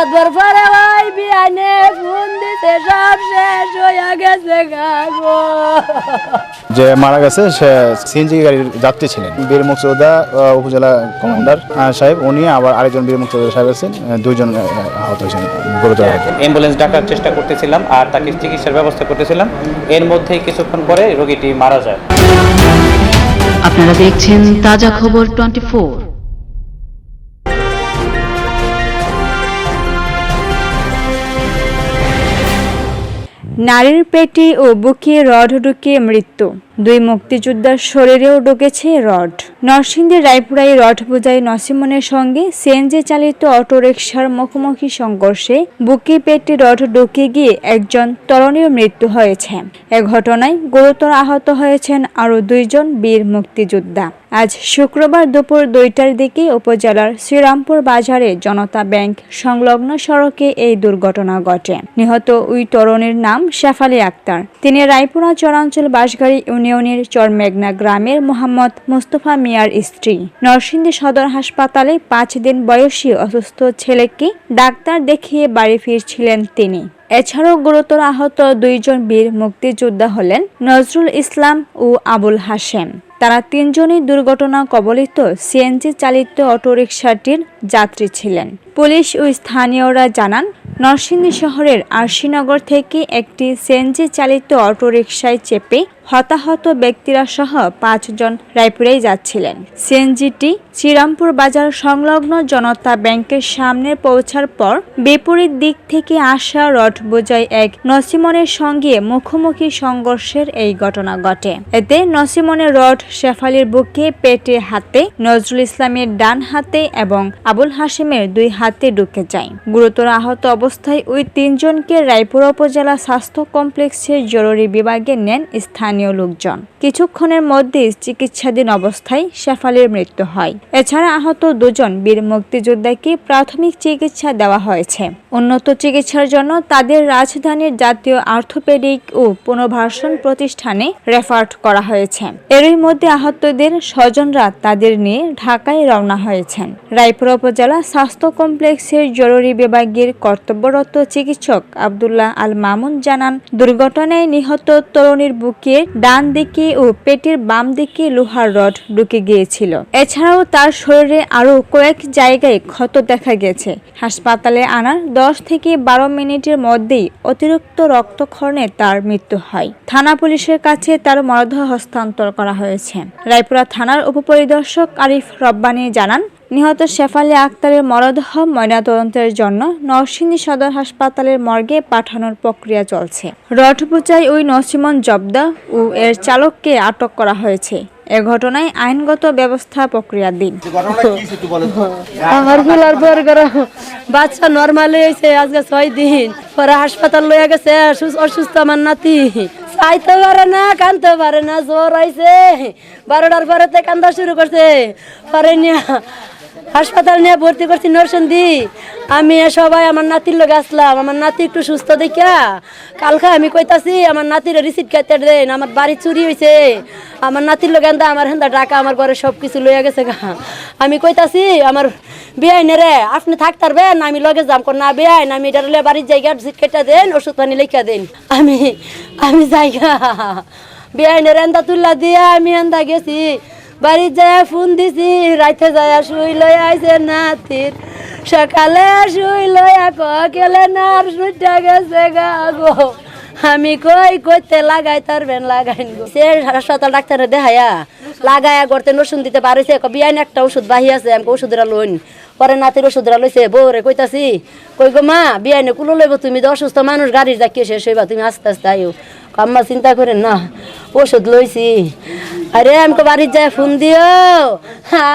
কতবার পরে ওই বিয়ানে ফোন দিতে সব শেষ হয়ে গেছে গাগো যে মারা গেছে সে সিএনজি গাড়ির যাত্রী ছিলেন। বীর মুক্তিযোদ্ধা উপজেলা কমান্ডার সাহেব উনি আবার আরেকজন বীর মুক্তিযোদ্ধা সাহেব আছেন দুইজন আহ, আহত হয়েছেন গুরুতর অ্যাম্বুলেন্স ডাকার চেষ্টা করতেছিলাম আর তাকে চিকিৎসার ব্যবস্থা করতেছিলাম। এর মধ্যেই কিছুক্ষণ পরে রোগীটি মারা যায়। আপনারা দেখছেন তাজা খবর টোয়েন্টি নারীর পেটে ও বুকে রড ঢুকে মৃত্যু। দুই মুক্তিযোদ্ধার শরীরেও ঢুকেছে রড। নরসিংদীর রায়পুরায় রড বোঝাই নসিমনের সঙ্গে সিএনজি চালিত অটোরিকশার মুখোমুখি সংঘর্ষে বুকে পেটে রড ঢুকে গিয়ে একজন তরুণীর মৃত্যু হয়েছে। এ ঘটনায় গুরুতর আহত হয়েছেন আরও দুইজন বীর মুক্তিযোদ্ধা। আজ শুক্রবার দুপুর দুইটার দিকে উপজেলার শ্রীরামপুর বাজারে জনতা ব্যাংক সংলগ্ন সড়কে এই দুর্ঘটনা ঘটে। নিহত ওই তরুণীর নাম শেফালি আক্তার। তিনি রায়পুরা চরাঞ্চল বাঁশগাড়ি ইউনিয়নের চরমেঘনা গ্রামের মোহাম্মদ মোস্তফা মিয়ার স্ত্রী। নরসিংদী সদর হাসপাতালে পাঁচ দিন বয়সী অসুস্থ ছেলেকে ডাক্তার দেখিয়ে বাড়ি ফিরছিলেন তিনি। এছাড়াও গুরুতর আহত দুইজন বীর মুক্তিযোদ্ধা হলেন নজরুল ইসলাম ও আবুল হাসেম তারা তিনজনই দুর্ঘটনা কবলিত সিএনজি চালিত অটোরিকশাটির যাত্রী ছিলেন। পুলিশ ও স্থানীয়রা জানান, নরসিংদী শহরের আরশিনগর থেকে একটি সিএনজি চালিত অটোরিকশায় চেপে হতাহত ব্যক্তিরা সহ পাঁচজন রায়পুরেই যাচ্ছিলেন। সিএনজিটি শ্রীরামপুর বাজার সংলগ্ন জনতা ব্যাংকের সামনে পৌঁছার পর বিপরীত দিক থেকে আসা রড বোঝাই এক নসিমনের সঙ্গে মুখোমুখি সংঘর্ষের এই ঘটনা ঘটে। এতে নসিমনের রড শেফালির বুকে পেটে হাতে, নজরুল ইসলামের ডান হাতে এবং আবুল হাসিমের দুই হাতে ঢুকে যায়। গুরুতর আহত অবস্থায় ওই তিনজনকে রায়পুর উপজেলা স্বাস্থ্য কমপ্লেক্সের জরুরি বিভাগে নেন স্থানীয় লোকজন। কিছুক্ষণের মধ্যে চিকিৎসাধীন অবস্থায় শেফালির মৃত্যু হয়। এছাড়া আহত দুজন বীর মুক্তিযোদ্ধাকে প্রাথমিক চিকিৎসা দেওয়া হয়েছে। উন্নত চিকিৎসার জন্য তাদের রাজধানীর জাতীয় আর্থোপেডিক ও পুনর্বাসন প্রতিষ্ঠানে রেফার্ড করা হয়েছে। এরই মধ্যে আহতদের স্বজনরা তাদের নিয়ে ঢাকায় রওনা হয়েছেন। রায়পুর উপজেলা স্বাস্থ্য কমপ্লেক্সের জরুরি বিভাগের কর্তব্যরত চিকিৎসক আবদুল্লাহ আল মামুন জানান, দুর্ঘটনায় নিহত তরুণীর বুকের ডান দিকে ও পেটের বাম দিকে লোহার রড ঢুকে গিয়েছিল। এছাড়াও তার শরীরে আরও কয়েক জায়গায় ক্ষত দেখা গেছে। হাসপাতালে আনার দশ থেকে বারো মিনিটের মধ্যেই অতিরিক্ত রক্তক্ষরণে তার মৃত্যু হয়। থানা পুলিশের কাছে তার মরদেহ হস্তান্তর করা হয়েছে। রায়পুরা থানার উপপরিদর্শক আরিফ রব্বানি জানান নিহত শেফালি আক্তারের মরদেহ ময়নাতদন্তের জন্য নরসিংদী সদর হাসপাতালের মর্গে পাঠানোর প্রক্রিয়া চলছে। রডপুচাই ওই নসিমন জব্দা ও এর চালককে আটক করা হয়েছে। এ ঘটনায় আইনগত ব্যবস্থা প্রক্রিয়াধীন আমার ফুলার পর বাচ্চা নর্মালি হয়েছে আজকে ছয় দিন। পরে হাসপাতাল লইয়া গেছে অসুস্থ- অসুস্থ আমার নাতি। চাইতে পারে না কানতে পারে না জ্বর আইছে। বারোটার পরেতে কান্দা শুরু করছে। পরে নিয়ে হাসপাতাল নিয়ে ভর্তি করছি নরসন্দি আমি সবাই আমার নাতির লোক আসলাম। আমার নাতি একটু সুস্থ দেখা কালকে আমি কইতাছি, আমার নাতির রিসিট খাইতে দেন, আমার বাড়ি চুরি হয়েছে আমার নাতির লোক এন্দা আমার হেন্দা ডাকা আমার ঘরে সব কিছু লইয়া গেছে গা। আমি কইতাছি, আমার বিয়াই নে রে, আপনি থাকতারবেন আমি লগে যাম না বিয়াই না আমি এটা বাড়ির জায়গা রিসিট কেটে দেন, ওষুধ পানি লেখা দেন। আমি আমি যাইগা। বিয়াই নে এন্দা তুল্লা দিয়ে আমি এন্দা গেছি। বাড়ির যায় ফোন দিছি, রাইতে যায় শুই লই আইছে নাতির। সকালে শুই লইয়া কেলে না আর শুইটা গেছে গা গো। আমি কই, কইতে লাগাই তার বেন লাগাইন গো। সে হাসপাতাল ডাক্তারে দেখায়া লাগায়া করতে ওষুধ দিতে পারিছে বিয়াইন একটা ওষুধ বাহি আছে আমাকে ওষুধরা লইন পরে নাতির ওষুধরা লইছে বউরে কইতাছি, কই গো মা, বিয়াইনে কুলো লইব তুমি তো অসুস্থ মানুষ, গাড়ির যাকি শেষ হইবা, তুমি আস্তে আস্তে আইও। আম্মা চিন্তা করেন, না, ওষুধ লইছি। আরে আমাকে বাড়ির যায় ফোন দিও।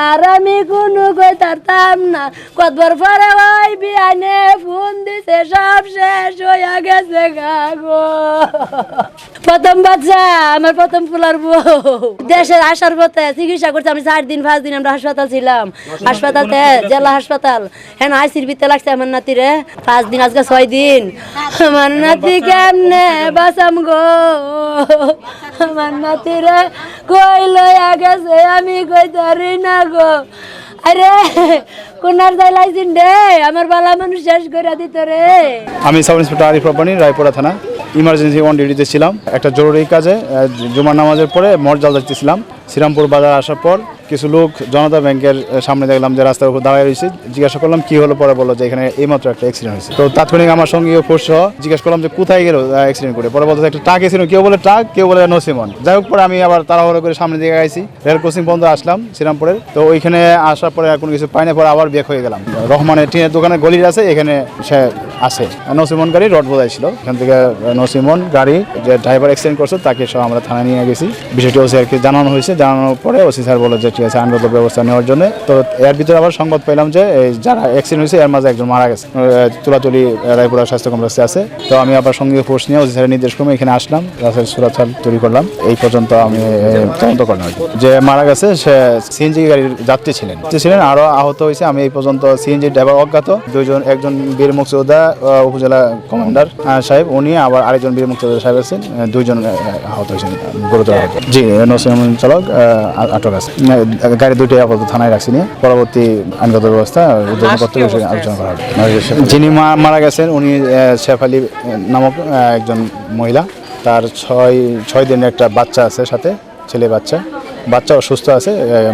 আর আমি কোনো কই তারতাম না। কতবার পরে ওই বিয়ানে ফোন দিছে, সব শেষ হইয়া গেছে গা গো। প্রথম বাচ্চা, আমার প্রথম ফুলার বউ। দেশে আসার পথে চিকিৎসা করতে আমি চার দিন, পাঁচ দিন আমরা হাসপাতাল ছিলাম। হাসপাতাল জেলা হাসপাতাল। হ্যাঁ আইসির ভিতরে লাগছে আমার নাতিরে পাঁচ দিন, আজকে ছয় দিন। আমার নাতি কেমনে বাসাম গো? আমার নাতিরে কই লইয়া গেছে আমি কই তারি না গো। আরে, কোনার যাই লাইছিন রে? আমার বালা মানুষ শেষ করে দিত রে। আমি সাব ইন্সপেক্টর আরিফ রব্বানি, রায়পুরা থানা। ইমার্জেন্সি ওয়ান ডিউটিতে ছিলাম। একটা জরুরি কাজে জুমার নামাজের পরে মরজাল দেখতেছিলাম শ্রীরামপুর বাজার আসার পর কিছু লোক জনতা ব্যাংকের সামনে দেখলাম যে রাস্তার উপর দাঁড়ায় রয়েছে। জিজ্ঞাসা করলাম, কি হলো? পরে বলল যে, এখানে এইমাত্র একটা অ্যাক্সিডেন্ট হয়েছে। তো তাৎক্ষণিক আমার সঙ্গে ফোর্স জিজ্ঞাসা করলাম যে, কোথায় গেল অ্যাক্সিডেন্ট করে? পরে বলতে একটা ট্রাক এসেছিল। কেউ বলে ট্রাক কেউ বলে নসিমন। যাই হোক, পরে আমি আবার তাড়াহুড়ো করে সামনে দিকে আইছি রেল ক্রসিং পর্যন্ত আসলাম শ্রীরামপুরের। তো ওইখানে আসার পরে কোনো কিছু পাই না পরে আবার বেক হয়ে গেলাম। রহমানের টিনের দোকানে গলির আছে, এখানে সে আছে। নসিমন গাড়ি রড বোঝাই ছিল। এখান থেকে নসিমন গাড়ি যে ড্রাইভার অ্যাক্সিডেন্ট করছে, তাকে সব আমরা থানায় নিয়ে গেছি। বিষয়টি ওসি আর কি জানানো হয়েছে। জানানোর পরে ওসি স্যার বলে যে, ঠিক আছে, আইনগত ব্যবস্থা নেওয়ার জন্য। তো এর ভিতরে আবার সংবাদ পেলাম যে যারা অ্যাক্সিডেন্ট হয়েছে, এর মাঝে একজন মারা গেছে। তুলাতুলি রায়পুরা স্বাস্থ্য কমপ্লেক্সে আছে। তো আমি আবার সঙ্গে ফোর্স নিয়ে ওসি স্যারের নির্দেশ ক্রমে এখানে আসলাম। রাস্তায় সুরক্ষা তৈরি করলাম। এই পর্যন্ত আমি তদন্ত করলাম যে মারা গেছে, সে সিএনজি গাড়ির যাত্রী ছিলেন। ছিলেন, আরও আহত হয়েছে। আমি এই পর্যন্ত সিএনজি ড্রাইভার অজ্ঞাত। দুইজন, একজন বীর মুক্তিযোদ্ধা উপজেলা কমান্ডার সাহেব উনি আবার আরেকজন বীর মুক্তিযোদ্ধা সাহেব আছেন দুইজন আহত হয়েছেন গুরুতর আহত। জি নসিম চালক আহ, আটক আছে। গাড়ি দুইটাই আপাতত থানায় রাখছি নিয়ে। পরবর্তী আইনগত ব্যবস্থা উদ্যোগ করতে আলোচনা করা হবে। যিনি মা- মারা গেছেন উনি শেফ আলী নামক একজন মহিলা। তার ছয় ছয় দিনের একটা বাচ্চা আছে সাথে ছেলে বাচ্চা। বাচ্চা অসুস্থ আছে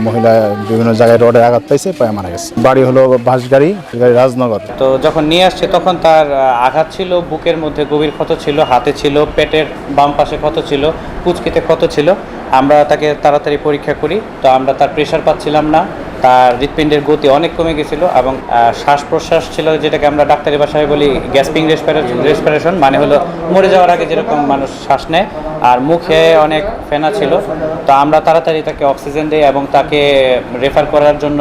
মহিলা বিভিন্ন জায়গায় রোডে আঘাত পাইছে, পায়ে মারা গেছে। বাড়ি হলো বাসগাড়ি গাড়ি রাজনগর। তো যখন নিয়ে আসছে, তখন তার আঘাত ছিল, বুকের মধ্যে গভীর ক্ষত ছিল, হাতে ছিল, পেটের বাম পাশে ক্ষত ছিল, কুচকিতে ক্ষত ছিল। আমরা তাকে তাড়াতাড়ি পরীক্ষা করি, তো আমরা তার প্রেশার পাচ্ছিলাম না, তার হৃৎপিণ্ডের গতি অনেক কমে গেছিল এবং শ্বাস প্রশ্বাস ছিল, যেটাকে আমরা ডাক্তারি ভাষায় বলি গ্যাসপিং রেসপিরেশন মানে হলো মরে যাওয়ার আগে যেরকম মানুষ শ্বাস নেয় আর মুখে অনেক ফেনা ছিল। তো আমরা তাড়াতাড়ি তাকে অক্সিজেন দিই এবং তাকে রেফার করার জন্য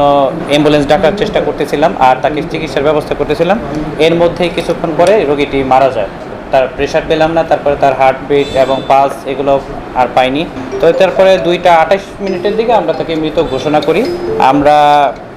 অ্যাম্বুলেন্স ডাকার চেষ্টা করতেছিলাম আর তাকে চিকিৎসার ব্যবস্থা করতেছিলাম। এর মধ্যেই কিছুক্ষণ পরে রোগীটি মারা যায়। তার প্রেশার পেলাম না, তারপরে তার হার্টবিট এবং পালস এগুলো আর পাইনি। তো তারপরে দুইটা আঠাশ মিনিটের দিকে আমরা তাকে মৃত ঘোষণা করি। আমরা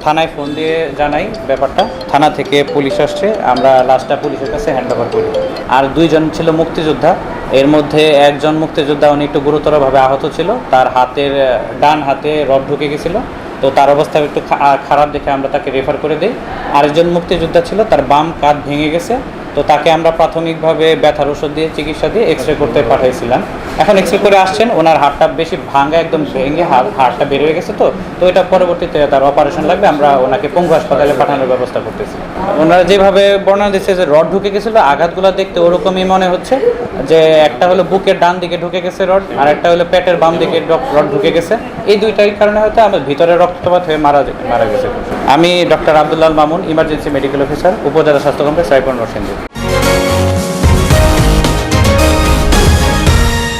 থানায় ফোন দিয়ে জানাই ব্যাপারটা। থানা থেকে পুলিশ আসছে, আমরা লাস্টটা পুলিশের কাছে হ্যান্ড ওভার করি। আর দুইজন ছিল মুক্তিযোদ্ধা, এর মধ্যে একজন মুক্তিযোদ্ধা, উনি একটু গুরুতরভাবে আহত ছিল। তার হাতের ডান হাতে রড ঢুকে গেছিল। তো তার অবস্থা একটু খারাপ দেখে আমরা তাকে রেফার করে দিই। আরেকজন মুক্তিযোদ্ধা ছিল, তার বাম কাঁধ ভেঙে গেছে। তো তাকে আমরা প্রাথমিকভাবে ব্যথার ওষুধ দিয়ে চিকিৎসা দিয়ে এক্স রে করতে পাঠিয়েছিলাম এখন এক্স রে করে আসছেন, ওনার হাড়টা বেশি ভাঙা একদম ভেঙে হাড় হাড়টা বের হয়ে গেছে তো। তো এটা পরবর্তীতে তার অপারেশন লাগবে, আমরা ওনাকে পঙ্গু হাসপাতালে পাঠানোর ব্যবস্থা করতেছি। ওনারা যেভাবে বর্ণনা দিচ্ছে যে রড ঢুকে গেছিল, আঘাতগুলো দেখতে ওরকমই মনে হচ্ছে যে একটা হলো বুকের ডান দিকে ঢুকে গেছে রড, আর একটা হলো পেটের বাম দিকে রড ঢুকে গেছে। এই দুইটাই কারণে হয়তো আমার ভিতরে রক্তপাত হয়ে মারা মারা গেছে। আমি doctor Abdullah al Mamun emergency medical officer upazila স্বাস্থ্য কমপ্লেক্স, রায়পুর নরসিংদী।